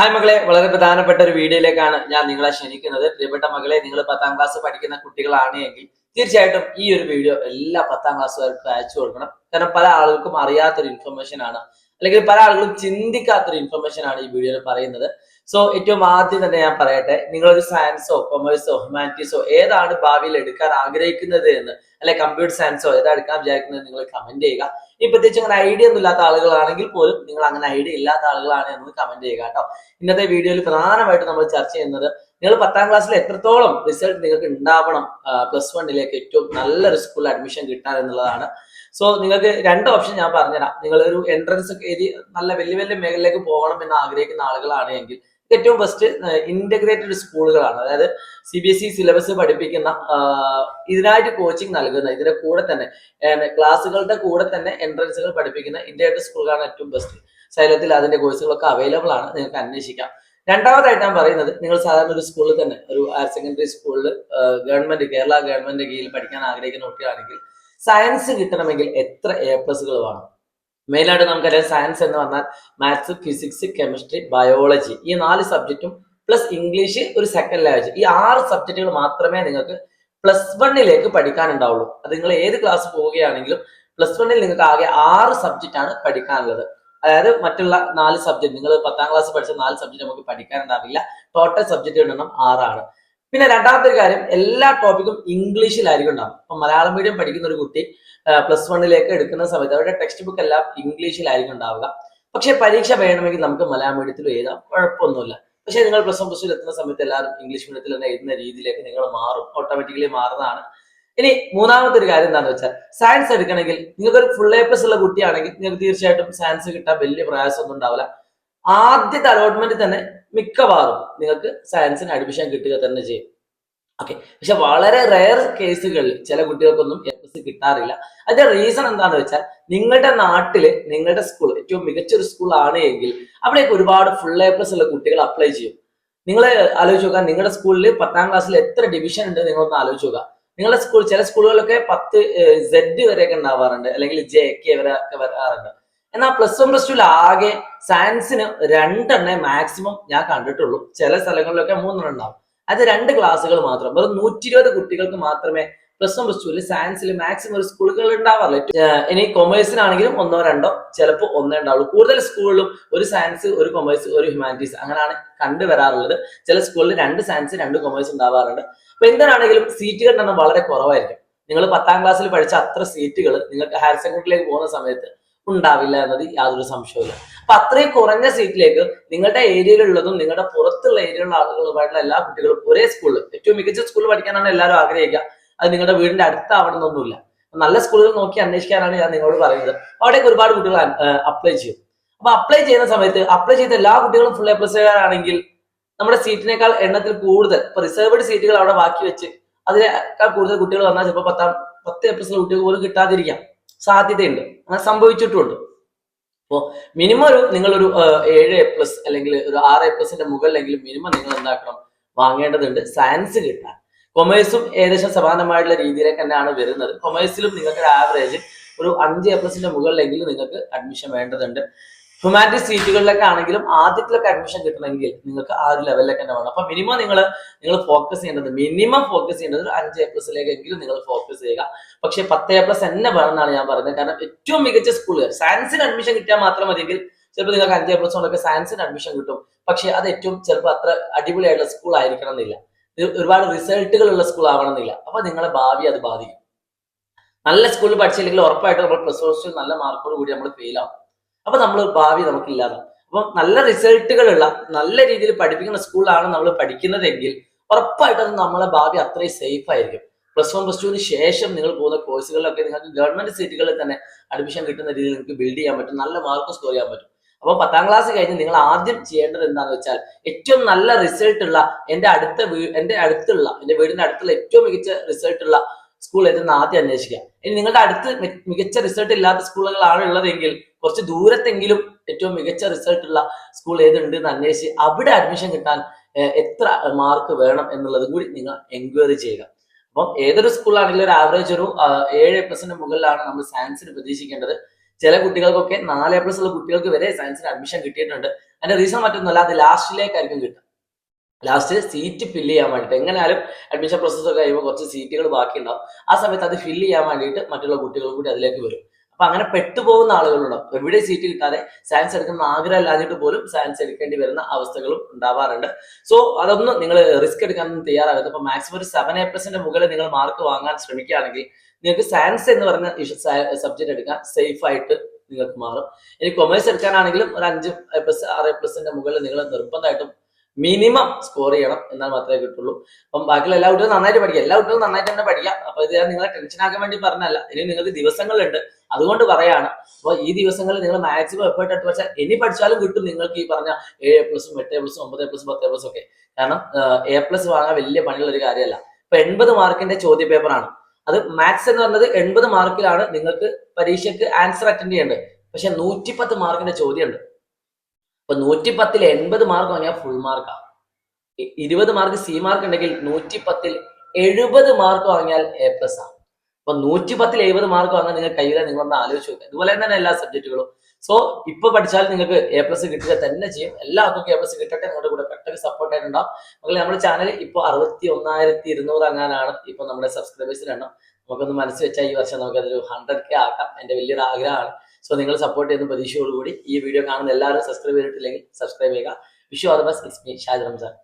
Hi മകളെ വളരെ പ്രധാനപ്പെട്ട ഒരു വീഡിയോയിലേക്കാണ് ഞാൻ നിങ്ങളെ ക്ഷണിക്കുന്നത്. പ്രിയപ്പെട്ട മകളെ നിങ്ങൾ പത്താം ക്ലാസ് പഠിക്കുന്ന കുട്ടികളാണ് എങ്കിൽ തീർച്ചയായിട്ടും ഈ ഒരു വീഡിയോ എല്ലാ പത്താം ക്ലാസ്സുകാർക്കും അയച്ചു കൊടുക്കണം. കാരണം പല ആളുകൾക്കും അറിയാത്തൊരു ഇൻഫർമേഷൻ ആണ്. അല്ലെങ്കിൽ പല ആളുകളും ചിന്തിക്കാത്തൊരു ഇൻഫർമേഷൻ ആണ് ഈ വീഡിയോയിൽ പറയുന്നത്. സോ ഏറ്റവും ആദ്യം തന്നെ ഞാൻ പറയട്ടെ ഒരു സയൻസോ കൊമേഴ്സോ ഹ്യൂമാനിറ്റീസോ ഏതാണ് ഭാവിയിൽ എടുക്കാൻ ആഗ്രഹിക്കുന്നത് എന്ന് അല്ലെ കമ്പ്യൂട്ടർ സയൻസോ ഏതാ എടുക്കാൻ വിചാരിക്കുന്നത് നിങ്ങൾ കമന്റ് ചെയ്യുക. ഈ പ്രത്യേകിച്ച് അങ്ങനെ ഐഡിയ ഒന്നും ഇല്ലാത്ത ആളുകളാണെങ്കിൽ പോലും നിങ്ങൾ അങ്ങനെ ഐഡിയ ഇല്ലാത്ത ആളുകളാണ് എന്ന് കമന്റ് ചെയ്യുക കേട്ടോ. ഇന്നത്തെ വീഡിയോയിൽ പ്രധാനമായിട്ട് നമ്മൾ ചർച്ച ചെയ്യുന്നത് നിങ്ങൾ പത്താം ക്ലാസ്സിൽ എത്രത്തോളം റിസൾട്ട് നിങ്ങൾക്ക് ഉണ്ടാവണം പ്ലസ് വണ്ണിലേക്ക് ഏറ്റവും നല്ലൊരു സ്കൂളിൽ അഡ്മിഷൻ കിട്ടാൻ എന്നുള്ളതാണ്. സോ നിങ്ങൾക്ക് രണ്ട് ഓപ്ഷൻ ഞാൻ പറഞ്ഞുതരാം. നിങ്ങൾ ഒരു എൻട്രൻസ് ഒക്കെ എഴുതി നല്ല വലിയ വലിയ മേഖലയിലേക്ക് പോകണം എന്ന് ആഗ്രഹിക്കുന്ന ആളുകളാണ് എങ്കിൽ ഏറ്റവും ബെസ്റ്റ് ഇന്റഗ്രേറ്റഡ് സ്കൂളുകളാണ്. അതായത് C B S E syllabus പഠിപ്പിക്കുന്ന ഇതിനായിട്ട് കോച്ചിങ് നൽകുന്ന ഇതിന്റെ കൂടെ തന്നെ ക്ലാസ്സുകളുടെ കൂടെ തന്നെ എൻട്രൻസുകൾ പഠിപ്പിക്കുന്ന ഇന്റഗ്രേറ്റഡ് സ്കൂളുകളാണ് ഏറ്റവും ബെസ്റ്റ് സൈലത്തിൽ അതിന്റെ കോഴ്സുകളൊക്കെ അവൈലബിൾ ആണ്. നിങ്ങൾക്ക് അന്വേഷിക്കാം. രണ്ടാമതായിട്ട് ഞാൻ പറയുന്നത് നിങ്ങൾ സാധാരണ ഒരു സ്കൂളിൽ തന്നെ ഒരു ഹയർ സെക്കൻഡറി സ്കൂളിൽ ഗവൺമെന്റ് കേരള ഗവൺമെന്റ് കീഴിൽ പഠിക്കാൻ ആഗ്രഹിക്കുന്ന കുട്ടിയാണെങ്കിൽ സയൻസ് കിട്ടണമെങ്കിൽ എത്ര എ പ്ലസുകൾ വേണം? മെയിനായിട്ട് നമുക്കറിയാം സയൻസ് എന്ന് പറഞ്ഞാൽ മാത്സ് ഫിസിക്സ് കെമിസ്ട്രി ബയോളജി ഈ നാല് സബ്ജക്റ്റും പ്ലസ് ഇംഗ്ലീഷ് ഒരു സെക്കൻഡ് ലാംഗ്വേജ് ഈ ആറ് സബ്ജക്റ്റുകൾ മാത്രമേ നിങ്ങൾക്ക് പ്ലസ് വണ്ണിലേക്ക് പഠിക്കാനുണ്ടാവുള്ളൂ. അത് നിങ്ങൾ ഏത് ക്ലാസ് പോവുകയാണെങ്കിലും പ്ലസ് വണ്ണിൽ നിങ്ങൾക്ക് ആകെ ആറ് സബ്ജക്റ്റ് ആണ് പഠിക്കാനുള്ളത്. അതായത് മറ്റുള്ള നാല് സബ്ജക്ട് നിങ്ങൾ പത്താം ക്ലാസ് പഠിച്ച നാല് സബ്ജക്ട് നമുക്ക് പഠിക്കാനുണ്ടാവില്ല. ടോട്ടൽ സബ്ജക്റ്റ് എണ്ണം ആറാണ്. പിന്നെ രണ്ടാമത്തെ കാര്യം എല്ലാ ടോപ്പിക്കും ഇംഗ്ലീഷിലായിരിക്കും ഉണ്ടാവും ഇപ്പൊ മലയാളം മീഡിയം പഠിക്കുന്ന ഒരു കുട്ടി പ്ലസ് വണ്ണിലേക്ക് എടുക്കുന്ന സമയത്ത് അവരുടെ ടെക്സ്റ്റ് ബുക്ക് എല്ലാം ഇംഗ്ലീഷിലായിരിക്കും ഉണ്ടാവുക. പക്ഷെ പരീക്ഷ വേണമെങ്കിൽ നമുക്ക് മലയാളം മീഡിയത്തിൽ എഴുതാം. കുഴപ്പമൊന്നുമില്ല. പക്ഷെ നിങ്ങൾ പ്ലസ് വൺ പ്ലസ് ടു എത്തുന്ന സമയത്ത് എല്ലാവരും ഇംഗ്ലീഷ് മീഡിയത്തിൽ തന്നെ എഴുതുന്ന രീതിയിലേക്ക് നിങ്ങൾ മാറും. ഓട്ടോമാറ്റിക്കലി മാറുന്നതാണ്. ഇനി മൂന്നാമത്തെ ഒരു കാര്യം എന്താണെന്ന് വെച്ചാൽ സയൻസ് എടുക്കണമെങ്കിൽ നിങ്ങൾക്ക് ഒരു ഫുൾ എ പ്ലസ് ഉള്ള കുട്ടിയാണെങ്കിൽ നിങ്ങൾക്ക് തീർച്ചയായിട്ടും സയൻസ് കിട്ടാൻ വലിയ പ്രയാസമൊന്നും ഉണ്ടാവില്ല. ആദ്യത്തെ അലോട്ട്മെന്റ് തന്നെ മിക്കവാറും നിങ്ങൾക്ക് സയൻസിന് അഡ്മിഷൻ കിട്ടുക തന്നെ ചെയ്യും. ഓക്കെ പക്ഷെ വളരെ റെയർ കേസുകളിൽ ചില കുട്ടികൾക്കൊന്നും എ പ്ലസ് കിട്ടാറില്ല. അതിന്റെ റീസൺ എന്താണെന്ന് വെച്ചാൽ നിങ്ങളുടെ നാട്ടിൽ നിങ്ങളുടെ സ്കൂൾ ഏറ്റവും മികച്ചൊരു സ്കൂൾ ആണ് എങ്കിൽ അവിടേക്ക് ഒരുപാട് ഫുൾ എ പ്ലസ് ഉള്ള കുട്ടികൾ അപ്ലൈ ചെയ്യും. നിങ്ങൾ ആലോചിച്ച് നോക്കുക നിങ്ങളുടെ സ്കൂളിൽ പത്താം ക്ലാസ്സിൽ എത്ര ഡിവിഷൻ ഉണ്ട് നിങ്ങളൊന്ന് ആലോചിച്ച് നോക്കുക. നിങ്ങളുടെ സ്കൂൾ ചില സ്കൂളുകളിലൊക്കെ പത്ത് സെഡ് വരെയൊക്കെ ഉണ്ടാവാറുണ്ട്. അല്ലെങ്കിൽ ജെ കെ വരെ ഒക്കെ വരാറുണ്ട്. എന്നാൽ പ്ലസ് വൺ പ്ലസ് ടുവിൽ ആകെ സയൻസിന് രണ്ടെണ്ണേ മാക്സിമം ഞാൻ കണ്ടിട്ടുള്ളൂ. ചില സ്ഥലങ്ങളിലൊക്കെ മൂന്നെണ്ണം ഉണ്ടാവും. അത് രണ്ട് ക്ലാസ്സുകൾ മാത്രം. വെറും നൂറ്റി ഇരുപത് കുട്ടികൾക്ക് മാത്രമേ പ്ലസ് വൺ പ്ലസ് ടുവിൽ സയൻസിൽ മാക്സിമം ഒരു സ്കൂളുകൾ ഉണ്ടാവാറില്ല ഇനി കൊമേഴ്സിനാണെങ്കിലും ഒന്നോ രണ്ടോ ചിലപ്പോൾ ഒന്നേ ഉണ്ടാവുള്ളൂ. കൂടുതൽ സ്കൂളിലും ഒരു സയൻസ് ഒരു കൊമേഴ്സ് ഒരു ഹ്യൂമാനിറ്റീസ് അങ്ങനെയാണ് കണ്ടുവരാറുള്ളത് ചില സ്കൂളിൽ രണ്ട് സയൻസ് രണ്ട് കൊമേഴ്സ് ഉണ്ടാവാറുണ്ട്. അപ്പൊ എന്താണെങ്കിലും സീറ്റുകളുടെ എണ്ണം വളരെ കുറവായിരിക്കും. നിങ്ങൾ പത്താം ക്ലാസ്സിൽ പഠിച്ച അത്ര സീറ്റുകൾ നിങ്ങൾക്ക് ഹയർ സെക്കൻഡറിയിലേക്ക് പോകുന്ന സമയത്ത് ഉണ്ടാവില്ല എന്നത് യാതൊരു സംശയവുമില്ല. അപ്പൊ അത്രയും കുറഞ്ഞ സീറ്റിലേക്ക് നിങ്ങളുടെ ഏരിയയിലുള്ളതും നിങ്ങളുടെ പുറത്തുള്ള ഏരിയയിലുള്ള ആളുകളുമായിട്ടുള്ള എല്ലാ കുട്ടികളും ഒരേ സ്കൂളിൽ ഏറ്റവും മികച്ച സ്കൂളിൽ പഠിക്കാനാണ് എല്ലാവരും ആഗ്രഹിക്കുക. അത് നിങ്ങളുടെ വീടിന്റെ അടുത്താവണമെന്നൊന്നുമില്ല നല്ല സ്കൂളുകൾ നോക്കി അന്വേഷിക്കാനാണ് ഞാൻ നിങ്ങളോട് പറയുന്നത്. അവിടേക്ക് ഒരുപാട് കുട്ടികൾ അപ്ലൈ ചെയ്യും. അപ്പൊ അപ്ലൈ ചെയ്യുന്ന സമയത്ത് അപ്ലൈ ചെയ്ത എല്ലാ കുട്ടികളും ഫുൾ എ പ്ലസ് ആണെങ്കിൽ നമ്മുടെ സീറ്റിനേക്കാൾ എണ്ണത്തിൽ കൂടുതൽ ഇപ്പൊ റിസർവ്ഡ് സീറ്റുകൾ അവിടെ ബാക്കി വെച്ച് അതിനേക്കാൾ കൂടുതൽ കുട്ടികൾ വന്നാൽ ചിലപ്പോൾ പത്താം പത്ത് എ പ്ലസ് കുട്ടികൾ പോലും കിട്ടാതിരിക്കാം. സാധ്യതയുണ്ട്. അങ്ങനെ സംഭവിച്ചിട്ടുണ്ട് അപ്പോൾ മിനിമം ഒരു നിങ്ങളൊരു ഏഴ് എ പ്ലസ് അല്ലെങ്കിൽ ഒരു ആറ് എ പ്ലസിന്റെ മുകളിലെങ്കിലും മിനിമം നിങ്ങൾ എന്താക്കണം? വാങ്ങേണ്ടതുണ്ട്. സയൻസ് കിട്ടാൻ. കൊമേഴ്സും ഏകദേശം സമാനമായിട്ടുള്ള രീതിയിലേക്ക് തന്നെയാണ് വരുന്നത്. കൊമേഴ്സിലും നിങ്ങൾക്ക് ആവറേജ് ഒരു അഞ്ച് എ പ്ലസിന്റെ മുകളിലെങ്കിലും നിങ്ങൾക്ക് അഡ്മിഷൻ വേണ്ടതുണ്ട്. ഹ്യൂമാനിറ്റീസ് സീറ്റുകളിലൊക്കെ ആണെങ്കിലും ആദ്യത്തിലൊക്കെ അഡ്മിഷൻ കിട്ടണമെങ്കിൽ നിങ്ങൾക്ക് ആ ഒരു ലെവലിലൊക്കെ തന്നെ വേണം. അപ്പൊ മിനിമം നിങ്ങൾ നിങ്ങൾ ഫോക്കസ് ചെയ്യേണ്ടത് മിനിമം ഫോക്കസ് ചെയ്യേണ്ടത് ഒരു അഞ്ച് എ പ്ലസിലേക്കെങ്കിലും നിങ്ങൾ ഫോക്കസ് ചെയ്യുക. പക്ഷേ പത്ത് എ പ്ലസ് തന്നെ വേണമെന്നാണ് ഞാൻ പറയുന്നത് കാരണം ഏറ്റവും മികച്ച സ്കൂളുകൾ സയൻസിന് അഡ്മിഷൻ കിട്ടിയാൽ മാത്രം മതിയെങ്കിൽ ചിലപ്പോൾ നിങ്ങൾക്ക് അഞ്ച് എ പ്ലസ് കൊണ്ടൊക്കെ സയൻസിന് അഡ്മിഷൻ കിട്ടും. പക്ഷേ അത് ഏറ്റവും ചിലപ്പോൾ അത്ര അടിപൊളിയായിട്ടുള്ള സ്കൂൾ ആയിരിക്കണം എന്നില്ല ഒരുപാട് റിസൾട്ടുകൾ ഉള്ള സ്കൂൾ ആവണം എന്നില്ല അപ്പൊ നിങ്ങളെ ഭാവി അത് ബാധിക്കും. നല്ല സ്കൂളിൽ പഠിച്ചില്ലെങ്കിൽ ഉറപ്പായിട്ട് നമ്മൾ പ്ലസ് ടു നല്ല മാർക്കോട് കൂടി നമ്മൾ ഫെയിൽ ആവും. അപ്പൊ നമ്മൾ ഭാവി നമുക്കില്ലാതാവും അപ്പം നല്ല റിസൾട്ടുകളുള്ള നല്ല രീതിയിൽ പഠിപ്പിക്കുന്ന സ്കൂളിലാണ് നമ്മൾ പഠിക്കുന്നതെങ്കിൽ ഉറപ്പായിട്ടും നമ്മളെ ഭാവി അത്രയും സേഫ് ആയിരിക്കും. പ്ലസ് വൺ പ്ലസ് ടുവിന് ശേഷം നിങ്ങൾ പോകുന്ന കോഴ്സുകളിലൊക്കെ നിങ്ങൾക്ക് ഗവൺമെന്റ് സീറ്റുകളിൽ തന്നെ അഡ്മിഷൻ കിട്ടുന്ന രീതിയിൽ നിങ്ങൾക്ക് ബിൽഡ് ചെയ്യാൻ പറ്റും നല്ല മാർക്ക് സ്കോർ ചെയ്യാൻ പറ്റും. അപ്പോൾ പത്താം ക്ലാസ് കഴിഞ്ഞ് നിങ്ങൾ ആദ്യം ചെയ്യേണ്ടത് എന്താണെന്ന് വെച്ചാൽ ഏറ്റവും നല്ല റിസൾട്ട് ഉള്ള എന്റെ അടുത്ത വീ എന്റെ അടുത്തുള്ള എന്റെ വീടിന്റെ അടുത്തുള്ള ഏറ്റവും മികച്ച റിസൾട്ട് ഉള്ള സ്കൂൾ ഏതെന്ന് ആദ്യം അന്വേഷിക്കുക. ഇനി നിങ്ങളുടെ അടുത്ത് മികച്ച റിസൾട്ട് ഇല്ലാത്ത സ്കൂളുകളാണ് ഉള്ളതെങ്കിൽ കുറച്ച് ദൂരത്തെങ്കിലും ഏറ്റവും മികച്ച റിസൾട്ട് ഉള്ള സ്കൂൾ ഏതുണ്ട് എന്ന് അന്വേഷിച്ച് അവിടെ അഡ്മിഷൻ കിട്ടാൻ എത്ര മാർക്ക് വേണം എന്നുള്ളത് കൂടി നിങ്ങൾ എൻക്വയറി ചെയ്യുക. അപ്പം ഏതൊരു സ്കൂളാണെങ്കിലും ഒരു ആവറേജ് ഒരു ഏഴ് പ്ലസിന് മുകളിലാണ് നമ്മൾ സയൻസിന് പ്രതീക്ഷിക്കേണ്ടത്. ചില കുട്ടികൾക്കൊക്കെ നാല് പ്ലസ് ഉള്ള കുട്ടികൾക്ക് വരെ സയൻസിന് അഡ്മിഷൻ കിട്ടിയിട്ടുണ്ട്. അതിന്റെ റീസൺ മറ്റൊന്നുമല്ല അത് ലാസ്റ്റിലേക്കായിരിക്കും കിട്ടുക. ലാസ്റ്റ് സീറ്റ് ഫില്ല് ചെയ്യാൻ വേണ്ടിയിട്ട് എങ്ങനെയാലും അഡ്മിഷൻ പ്രോസസ്സ് ഒക്കെ കഴിയുമ്പോൾ കുറച്ച് സീറ്റുകൾ ബാക്കി ഉണ്ടാവും ആ സമയത്ത് അത് ഫില്ല് ചെയ്യാൻ വേണ്ടിയിട്ട് മറ്റുള്ള കുട്ടികൾ കൂടി അതിലേക്ക് വരും. അപ്പൊ അങ്ങനെ പെട്ടുപോകുന്ന ആളുകളുണ്ടാവും. എവിടെ സീറ്റ് കിട്ടാതെ സയൻസ് എടുക്കുന്ന ആഗ്രഹം ഇല്ലാഞ്ഞിട്ട് പോലും സയൻസ് എടുക്കേണ്ടി വരുന്ന അവസ്ഥകളും ഉണ്ടാവാറുണ്ട്. സോ അതൊന്നും നിങ്ങൾ റിസ്ക് എടുക്കാനൊന്നും തയ്യാറാകരുത് അപ്പൊ മാക്സിമം ഒരു സെവൻ എ പ്ലസിന്റെ മുകളിൽ നിങ്ങൾ മാർക്ക് വാങ്ങാൻ ശ്രമിക്കുകയാണെങ്കിൽ നിങ്ങൾക്ക് സയൻസ് എന്ന് പറഞ്ഞ സബ്ജക്ട് എടുക്കാൻ സേഫ് ആയിട്ട് നിങ്ങൾക്ക് മാറും. ഇനി കൊമേഴ്സ് എടുക്കാനാണെങ്കിലും ഒരു അഞ്ച് പ്ലസ് ആറ് പ്ലസിന്റെ മുകളിൽ നിങ്ങൾ നിർബന്ധമായിട്ടും മിനിമം സ്കോർ ചെയ്യണം എന്നാൽ മാത്രമേ കിട്ടുള്ളൂ. അപ്പം ബാക്കിയുള്ള എല്ലാ കുട്ടികളും നന്നായിട്ട് പഠിക്കുക. എല്ലാ കുട്ടികളും നന്നായിട്ട് തന്നെ പഠിക്കാം അപ്പൊ ഇത് ഞാൻ നിങ്ങളെ ടെൻഷൻ ആക്കാൻ വേണ്ടി പറഞ്ഞല്ല ഇനി നിങ്ങൾക്ക് ദിവസങ്ങളുണ്ട്. അതുകൊണ്ട് പറയാണ്. അപ്പോൾ ഈ ദിവസങ്ങളിൽ നിങ്ങൾ മാക്സിമം എഫേർട്ട് എടുത്ത് വെച്ചാൽ ഇനി പഠിച്ചാലും കിട്ടും നിങ്ങൾക്ക് ഈ പറഞ്ഞ ഏഴ് പ്ലസും എട്ട് പ്ലസും ഒമ്പത് പ്ലസും പത്ത് പ്ലസും ഒക്കെ. കാരണം എ പ്ലസ് വാങ്ങാൻ വലിയ പണിയുള്ള ഒരു കാര്യമല്ല. ഇപ്പൊ എൺപത് മാർക്കിന്റെ ചോദ്യ പേപ്പറാണ് അത് മാത്സ് എന്ന് പറഞ്ഞത് എൺപത് മാർക്കിലാണ് നിങ്ങൾക്ക് പരീക്ഷയ്ക്ക് ആൻസർ അറ്റൻഡ് ചെയ്യേണ്ടത്. പക്ഷെ നൂറ്റിപ്പത്ത് മാർക്കിന്റെ ചോദ്യമുണ്ട്. അപ്പൊ നൂറ്റിപ്പത്തിൽ എൺപത് മാർക്ക് വാങ്ങിയാൽ ഫുൾ മാർക്കാണ് ഇരുപത് മാർക്ക് സി മാർക്ക് ഉണ്ടെങ്കിൽ നൂറ്റി പത്തിൽ എഴുപത് മാർക്ക് വാങ്ങിയാൽ എ പ്ലസ് ആണ് അപ്പൊ നൂറ്റി പത്തിൽ എഴുപത് മാർക്ക് വാങ്ങാൻ നിങ്ങൾ കയ്യിലെ നിങ്ങളൊന്ന് ആലോചിച്ച് നോക്കുക ഇതുപോലെ തന്നെ എല്ലാ സബ്ജക്റ്റുകളും സോ ഇപ്പൊ പഠിച്ചാൽ നിങ്ങൾക്ക് എ പ്ലസ് കിട്ടുക തന്നെ ചെയ്യും. എല്ലാവർക്കും എ പ്ലസ് കിട്ടട്ടെ. നിങ്ങളുടെ കൂടെ പെട്ടെന്ന് സപ്പോർട്ട് ആയിട്ടുണ്ടാവും. മക്കളെ നമ്മുടെ ചാനൽ ഇപ്പൊ അറുപത്തി ഒന്നായിരത്തി ഇരുന്നൂറ് അങ്ങാനാണ് ഇപ്പൊ നമ്മുടെ സബ്സ്ക്രൈബേഴ്സിന് എണ്ണം നമുക്കൊന്ന് മനസ്സ് വെച്ചാൽ ഈ വർഷം നമുക്ക് അതൊരു ഹൺഡ്രഡ് കെ ആക്കാം. എന്റെ വലിയൊരു ആഗ്രഹമാണ്. സോ നിങ്ങൾ സപ്പോർട്ട് ചെയ്യുന്ന പ്രതീക്ഷയോടുകൂടി ഈ വീഡിയോ കാണുന്ന എല്ലാവരും സബ്സ്ക്രൈബ് ചെയ്തിട്ടില്ലെങ്കിൽ സബ്സ്ക്രൈബ് ചെയ്യുക. Vishu or bus it's me Shaj Ramzan